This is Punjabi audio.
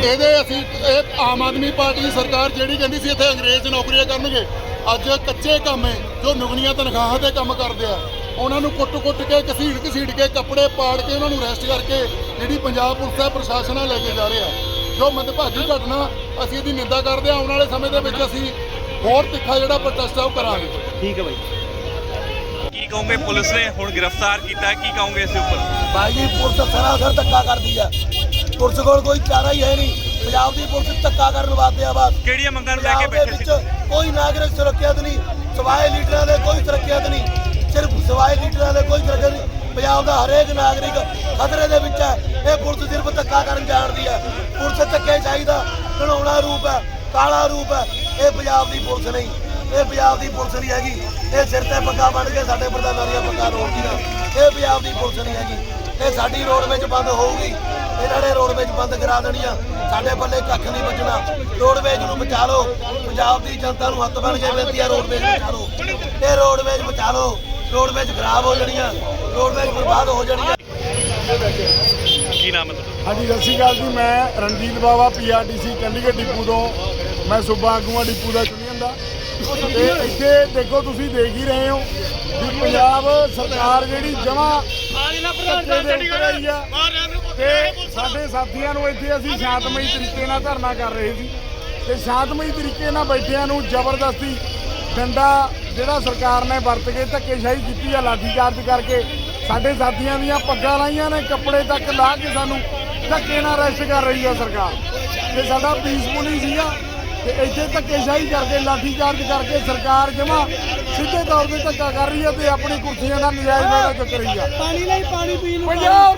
ਇਹਦੇ ਅਸੀਂ ਇਹ ਆਮ ਆਦਮੀ ਪਾਰਟੀ ਦੀ ਸਰਕਾਰ ਜਿਹੜੀ ਕਹਿੰਦੀ ਸੀ ਇੱਥੇ ਅੰਗਰੇਜ਼ ਨੌਕਰੀਆਂ ਕਰਨਗੇ ਅੱਜ ਕੱਚੇ ਕੰਮ ਹੈ ਜੋ ਨੁਗਣੀਆਂ ਤਨਖਾਹਾਂ ਤੇ ਕੰਮ ਕਰਦੇ ਆ। ਉਹਨਾਂ ਨੂੰ ਕੁੱਟ-ਕੁੱਟ ਕੇ ਘਸੀੜ ਘਸੀੜ ਕੇ ਕੱਪੜੇ ਪਾੜ ਕੇ ਉਹਨਾਂ ਨੂੰ ਅਰੈਸਟ ਕਰਕੇ ਜਿਹੜੀ ਪੰਜਾਬ ਪੁਲਿਸ ਦਾ ਪ੍ਰਸ਼ਾਸਨ ਆ ਲੈ ਕੇ ਜਾ ਰਿਹਾ ਜੋ ਮੰਦਭਾਗੀ ਘਟਨਾ ਅਸੀਂ ਇਹਦੀ ਨਿੰਦਾ ਕਰਦੇ ਆ ਆਉਣ ਵਾਲੇ ਸਮੇਂ ਦੇ ਵਿੱਚ ਅਸੀਂ ਹੋਰ ਤਿੱਖਾ ਜਿਹੜਾ ਪ੍ਰੋਟੈਸਟ ਆ ਉਹ ਕਰਾਂਗੇ। ਠੀਕ ਹੈ ਬਾਈ। ਕੀ ਕਹੋਗੇ ਪੁਲਿਸ ਨੇ ਹੁਣ ਗ੍ਰਿਫਤਾਰ ਕੀਤਾ ਕੀ ਕਹੋਗੇ ਇਸ ਦੇ ਉੱਪਰ? ਭਾਈ ਜੀ ਪੁਲਿਸ ਸਰਾਸਰ ਧੱਕਾ ਕਰਦੀ ਹੈ ਪੁਲਿਸ ਕੋਲ ਕੋਈ ਚਾਰਾ ਹੀ ਹੈ ਨਹੀਂ। ਪੰਜਾਬ ਦੀ ਪੁਲਿਸ ਧੱਕਾ ਕਰਨ ਵਾਸਤੇ ਆ ਬਸ। ਕਿਹੜੀਆਂ ਮੰਗਾਂ ਨੂੰ ਲੈ ਕੇ ਪੰਜਾਬ ਦੇ ਬੈਠੇ ਸੀ? ਵਿੱਚ ਕੋਈ ਨਾਗਰਿਕ ਸੁਰੱਖਿਅਤ ਨਹੀਂ ਸਵਾਏ ਲੀਡਰਾਂ ਦੇ ਕੋਈ ਸੁਰੱਖਿਅਤ ਨਹੀਂ ਸਿਰਫ ਸਵਾਏ ਲੀਡਰਾਂ ਦੇ ਕੋਈ ਸੁਰੱਖਿਅਤ ਨਹੀਂ। ਪੰਜਾਬ ਦਾ ਹਰੇਕ ਨਾਗਰਿਕ ਖਤਰੇ ਦੇ ਵਿੱਚ ਹੈ। ਇਹ ਪੁਲਿਸ ਸਿਰਫ ਧੱਕਾ ਕਰਨ ਜਾਣਦੀ ਹੈ। ਪੁਲਿਸ ਧੱਕੇ ਚਾਹੀਦਾ ਘਣਾਉਣਾ ਰੂਪ ਹੈ ਕਾਲਾ ਰੂਪ ਹੈ। ਇਹ ਪੰਜਾਬ ਦੀ ਪੁਲਿਸ ਨਹੀਂ ਇਹ ਪੰਜਾਬ ਦੀ ਪੁਲਿਸ ਨਹੀਂ ਹੈਗੀ। ਇਹ ਸਿਰ ਤੇ ਪੱਗਾ ਬਣ ਕੇ ਸਾਡੇ ਪ੍ਰਧਾਨਾਂ ਦੀਆਂ ਪੱਗਾਂ ਰੋਕਦੀਆਂ। ਇਹ ਪੰਜਾਬ ਦੀ ਪੁਲਿਸ ਨਹੀਂ ਹੈਗੀ। ਇਹ ਸਾਡੀ ਰੋਡਵੇਜ ਬੰਦ ਹੋਊਗੀ। ਰੋਡਵੇਜ ਬੰਦ ਕਰਾ ਦੇਣੀ ਆ ਸਾਡੇ ਪੱਲੇ ਕੱਖ ਨਹੀਂ ਬਚਣਾ ਰੋਡਵੇਜ ਨੂੰ ਬਚਾ ਲਓ। ਪੰਜਾਬ ਦੀ ਜਨਤਾ ਨੂੰ ਹੱਥ ਬਣ ਕੇ ਬੇਨਤੀ ਹੈ ਰੋਡਵੇਜ ਬਚਾ ਲਓ। ਇਹ ਰੋਡਵੇਜ ਬਚਾ ਲਓ। ਰੋਡਵੇਜ ਖਰਾਬ ਹੋ ਜਾਣੀਆਂ। ਰੋਡਵੇਜ ਬਰਬਾਦ ਹੋ ਜਾਣੀਆਂ। ਕੀ ਨਾਮ ਹੈ ਤੁਹਾਡਾ? ਹਾਂਜੀ ਸਤਿ ਸ਼੍ਰੀ ਅਕਾਲ ਜੀ। ਮੈਂ ਰਣਜੀਤ ਬਾਵਾ ਪੀਆਰਟੀਸੀ ਚੰਡੀਗੜ੍ਹ ਡਿਪੂ ਤੋਂ। ਮੈਂ ਸੂਬਾ ਆਗੂਆਂ ਡਿਪੂ ਦਾ ਚੁਣਿਆ ਦਾ। ਤੇ ਇੱਥੇ ਦੇਖੋ ਤੁਸੀਂ ਦੇਖ ਹੀ ਰਹੇ ਹੋ ਵੀ ਪੰਜਾਬ ਸਰਕਾਰ ਜਿਹੜੀ ਜਮਾ ਤੇ ਸਾਡੇ ਸਾਥੀਆਂ ਨੂੰ ਇੱਥੇ ਅਸੀਂ ਸ਼ਾਂਤਮਈ ਤਰੀਕੇ ਨਾਲ ਧਰਨਾ ਕਰ ਰਹੇ ਸੀ ਤੇ ਸ਼ਾਂਤਮਈ ਤਰੀਕੇ ਨਾਲ ਬੈਠਿਆਂ ਨੂੰ ਜ਼ਬਰਦਸਤੀ ਡੰਡਾ ਜਿਹੜਾ ਸਰਕਾਰ ਨੇ ਵਰਤ ਕੇ ਧੱਕੇਸ਼ਾਹੀ ਕੀਤੀ ਆ ਲਾਠੀਚਾਰਜ ਕਰਕੇ ਸਾਡੇ ਸਾਥੀਆਂ ਦੀਆਂ ਪੱਗਾਂ ਲਾਈਆਂ ਨੇ ਕੱਪੜੇ ਤੱਕ ਲਾ ਕੇ ਸਾਨੂੰ ਧੱਕੇ ਨਾਲ ਅਰੈਸਟ ਕਰ ਰਹੀ ਆ ਸਰਕਾਰ। ਤੇ ਸਾਡਾ ਪੀਸਫੁਲੀ ਸੀਗਾ ਤੇ ਇੱਥੇ ਧੱਕੇਸ਼ਾਹੀ ਕਰਕੇ ਲਾਠੀਚਾਰਜ ਕਰਕੇ ਸਰਕਾਰ ਜਮਾ ਸਿੱਧੇ ਤੌਰ ਤੇ ਧੱਕਾ ਕਰ ਰਹੀ ਆ ਤੇ ਆਪਣੀ ਕੁਰਸੀਆਂ ਦਾ ਨਜਾਇਜ਼ ਫਾਇਦਾ ਚੁੱਕ ਰਹੀ ਆ। ਪਾਣੀ ਲਈ ਪਾਣੀ ਪੀਣ ਨੂੰ ਪੰਜਾਬ